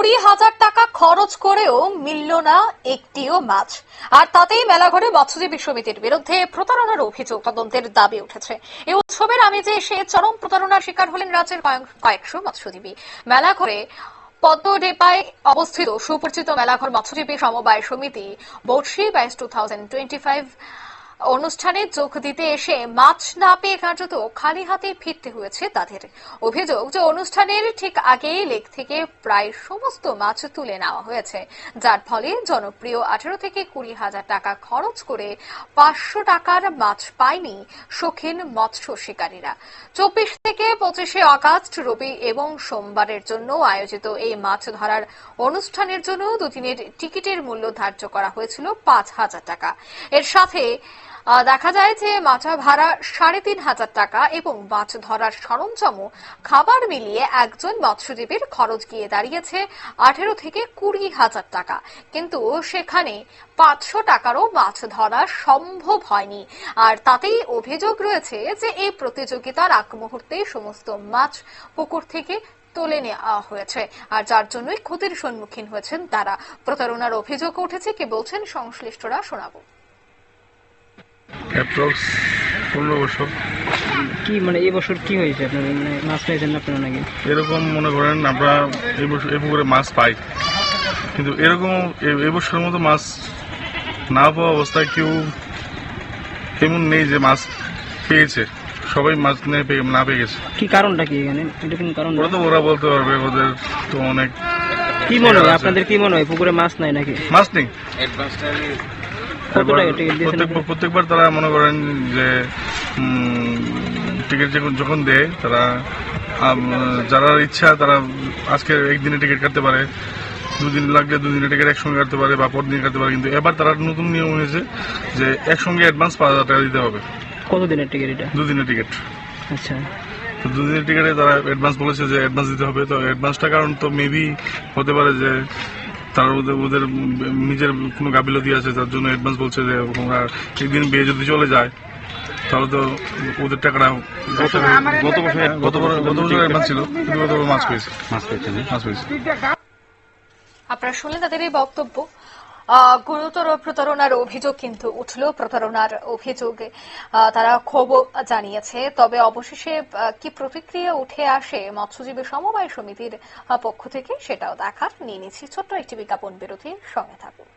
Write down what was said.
কুড়ি হাজার টাকা খরচ করেও মিলল না একটিও মাছ। আর তাতেই মেলাঘরে মৎস্যজীবী সমিতির বিরুদ্ধে প্রতারণার অভিযোগ তদন্তের দাবি উঠেছে। এই উৎসবের আমেজে এসে চরম প্রতারণার শিকার হলেন রাজ্যের কয়েকশো মৎস্যজীবী। মেলাঘরে পদ্মডেপায় অবস্থিত সুপরিচিত মেলাঘর মৎস্যজীবী সমবায় সমিতি বর্ষি বাইশ টু থাউজেন্ড টোয়েন্টি ফাইভ অনুষ্ঠানে যোগ দিতে এসে মাছ না পেয়ে কার্যত খালি হাতে ফিরতে হয়েছে তাদের। অভিযোগ যে অনুষ্ঠানের ঠিক আগেই লেক থেকে প্রায় সমস্ত মাছ তুলে নেওয়া হয়েছে। যার ফলে জনপ্রিয় আঠারো থেকে কুড়ি হাজার টাকা খরচ করে পাঁচশো টাকার মাছ পায়নি শৌখিন মৎস্য শিকারীরা। চব্বিশ থেকে পঁচিশে আগস্ট রবি এবং সোমবারের জন্য আয়োজিত এই মাছ ধরার অনুষ্ঠানের জন্য দুদিনের টিকিটের মূল্য ধার্য করা হয়েছিল পাঁচ হাজার টাকা। এর সাথে দেখা যায় যে মাছা ভাড়া সাড়ে তিন হাজার টাকা এবং মাছ ধরার সরঞ্জামও খাবার মিলিয়ে একজন মৎস্যজীবীর খরচ গিয়ে দাঁড়িয়েছে আঠেরো থেকে কুড়ি হাজার টাকা। কিন্তু সেখানে পাঁচশো টাকারও মাছ ধরা সম্ভব হয়নি। আর তাতেই অভিযোগ রয়েছে যে এই প্রতিযোগিতার আগ মুহূর্তে সমস্ত মাছ পুকুর থেকে তুলে নেওয়া হয়েছে। আর যার জন্যই ক্ষতির সম্মুখীন হয়েছেন তারা। প্রতারণার অভিযোগ উঠেছে। কি বলছেন সংশ্লিষ্টরা শোনাবো। অ্যাপ্রক্স পনেরো বছর। কি মানে এই বছর কি হয়েছে আপনার? মানে মাছ পেয়েছেন না আপনারা নাকি? এরকম মনে করেন আমরা এই বছর এই পুকুরে মাছ পাই। কিন্তু এরকম এ- এবছরের মতো মাছ না পাওয়া অবস্থায় কেউ এমন নেই যে মাছ পেয়েছে। সবাই মাছ নিয়ে পেয়ে- না পেয়ে গেছে। কি কারণটা কি এখানে? এটা কোন কারণ ওরা তো ওরা বলতে পারবে ওদের তো অনেক কি মনে হয়? আপনাদের কি মনে হয়? পুকুরে মাছ নাই নাকি? মাছ নেই। প্রত্যেকবার তারা মনে করেন যে টিকিট যখন দেয় তারা যারা ইচ্ছা তারা আজকে একদিনে টিকিট কাটতে পারে। দুদিন লাগলে দুদিনে টিকিট একসঙ্গে কাটতে পারে বা পর দিন কাটতে পারে। কিন্তু এবার তারা নতুন নিয়ম হয়েছে যে একসঙ্গে অ্যাডভান্স পাঁচ হাজার টাকা দিতে হবে। কত দিনের টিকিট এটা? দুদিনের টিকিট আচ্ছা। তো দুদিনের টিকিটে তারা অ্যাডভান্স বলেছে যে অ্যাডভান্স দিতে হবে। তো অ্যাডভান্সটা কারণ তো মেবি হতে পারে যে তারা ওদের ওদের নিজের কোনো গাফিলতি আছে তার জন্য অ্যাডভান্স বলছে যে তোমরা একদিন বিয়ে যদি চলে যায় তাহলে তো ওদের টাকাটা গত বছর গত বছর গত বছর অ্যাডভান্স ছিল কিন্তু গত বছর মাছ পেয়েছে। মাছ পেয়েছে মাছ পেয়েছে। আপনারা শুনলেন তাদের এই বক্তব্য। গুরুতর প্রতারণার অভিযোগ কিন্তু উঠল, প্রতারণার অভিযোগে। তারা ক্ষোভ জানিয়েছে, তবে অবশেষে কি প্রতিক্রিয়া উঠে আসে মৎস্যজীবী সমবায় সমিতির পক্ষ থেকে সেটাও দেখার। নিয়ে নিচ্ছি ছোট্ট একটি বিজ্ঞাপন বিরতির সঙ্গে থাকুন।